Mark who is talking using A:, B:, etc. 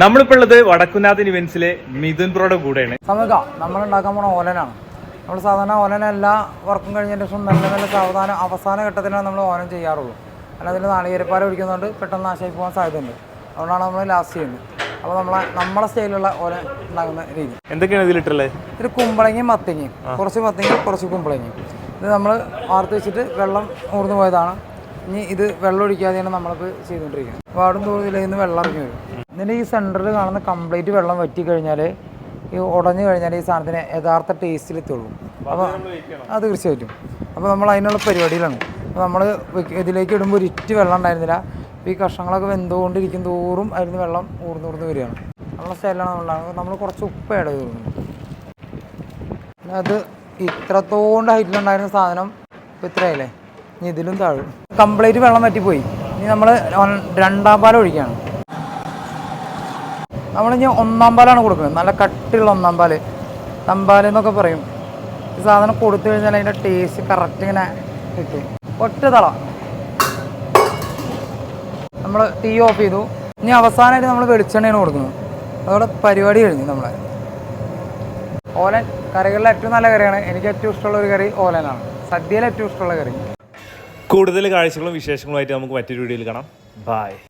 A: നമ്മളിപ്പോൾ ഉള്ളത് ഇവൻസിലെ ഇവന്റ്സിലെ മിഥുൻ ബ്രോയുടെ കൂടെയാണ്.
B: സമക നമ്മൾ ഉണ്ടാക്കാൻ പോണ ഓലനാണ്. നമ്മൾ സാധാരണ ഓലന എല്ലാ വർക്കും കഴിഞ്ഞതിന് ശേഷം നല്ല നല്ല സാവധാനം അവസാന ഘട്ടത്തിലാണ് നമ്മൾ ഓലൻ ചെയ്യാറുള്ളൂ. അല്ല അതിൽ നാളികേരപ്പാല ഒഴിക്കുന്നതുകൊണ്ട് പെട്ടെന്ന് നാശമായി പോകാൻ സാധ്യതയുണ്ട്. അതുകൊണ്ടാണ് നമ്മൾ ലാസ്റ്റ് ചെയ്യുന്നത്. അപ്പോൾ നമ്മളെ നമ്മളെ സ്റ്റൈലുള്ള ഓല ഉണ്ടാകുന്ന രീതി.
A: എന്തൊക്കെയാണ് ഇതിലിട്ടുള്ളത്
B: ഇത് കുമ്പളങ്ങി മത്തങ്ങയും. കുറച്ച് മത്തങ്ങയും കുറച്ച് കുമ്പളങ്ങി ഇത് നമ്മൾ വാർത്ത് വെച്ചിട്ട് വെള്ളം ഊർന്നു പോയതാണ്. ഇനി ഇത് വെള്ളം ഒഴിക്കാതെയാണ് നമ്മളിപ്പോൾ ചെയ്തുകൊണ്ടിരിക്കുന്നത് വാടും തോറും ഇതിൽ നിന്ന് വെള്ളം ഇറങ്ങി വരും. ഇതിന്റെ ഈ സെന്ററിൽ കാണുന്ന കംപ്ലീറ്റ് വെള്ളം വറ്റി കഴിഞ്ഞാൽ ഈ ഉടഞ്ഞു കഴിഞ്ഞാൽ ഈ സാധനത്തിന് യഥാർത്ഥ ടേസ്റ്റിലെത്തുള്ളൂ അപ്പോൾ അത് തീർച്ചയായിട്ടും. അപ്പോൾ നമ്മൾ അതിനുള്ള പരിപാടിയിലാണ്. അപ്പോൾ നമ്മൾ ഇതിലേക്ക് ഇടുമ്പോൾ ഒരിറ്റ് വെള്ളം ഉണ്ടായിരുന്നില്ല. ഈ കഷ്ണങ്ങളൊക്കെ വെന്തുകൊണ്ടിരിക്കും തോറും അതിന് വെള്ളം ഊർന്നൂർന്ന് വരികയാണ്. നമ്മളെ സ്റ്റൈലാണ് നമ്മൾ നമ്മൾ കുറച്ച് ഉപ്പ് ഇട അത് ഇത്രത്തോണ്ട് ഹൈറ്റിലുണ്ടായിരുന്ന സാധനം ഇപ്പം ഇത്രയല്ലേ ഇനി ഇതിലും താഴും. കംപ്ലീറ്റ് വെള്ളം വറ്റിപ്പോയി. ഇനി നമ്മൾ രണ്ടാം പാലം ഒഴിക്കുകയാണ്. നമ്മളിനി ഒന്നാം പാലാണ് കൊടുക്കുന്നത്. നല്ല കട്ടിയുള്ള ഒന്നാം പാൽ. തമ്പാൽ എന്നൊക്കെ പറയും. ഈ സാധനം കൊടുത്തു കഴിഞ്ഞാൽ അതിന്റെ ടേസ്റ്റ് കറക്റ്റ് ഇങ്ങനെ കിട്ടും. ഒറ്റ തള. നമ്മൾ തീ ഓഫ് ചെയ്തു. ഇനി അവസാനമായിട്ട് നമ്മൾ വെളിച്ചെണ്ണയാണ് കൊടുക്കുന്നത്. അതോടെ പരിപാടി കഴിഞ്ഞു നമ്മളെ. ഓലൻ. കറികളിൽ ഏറ്റവും നല്ല കറിയാണ്. എനിക്ക് ഏറ്റവും ഇഷ്ടമുള്ള ഒരു കറി ഓലനാണ്. സദ്യയിൽ ഏറ്റവും ഇഷ്ടമുള്ള കറി.
A: കൂടുതൽ കാഴ്ചകളും വിശേഷങ്ങളുമായിട്ട് നമുക്ക് മറ്റൊരു വീഡിയോയിൽ കാണാം. ബൈ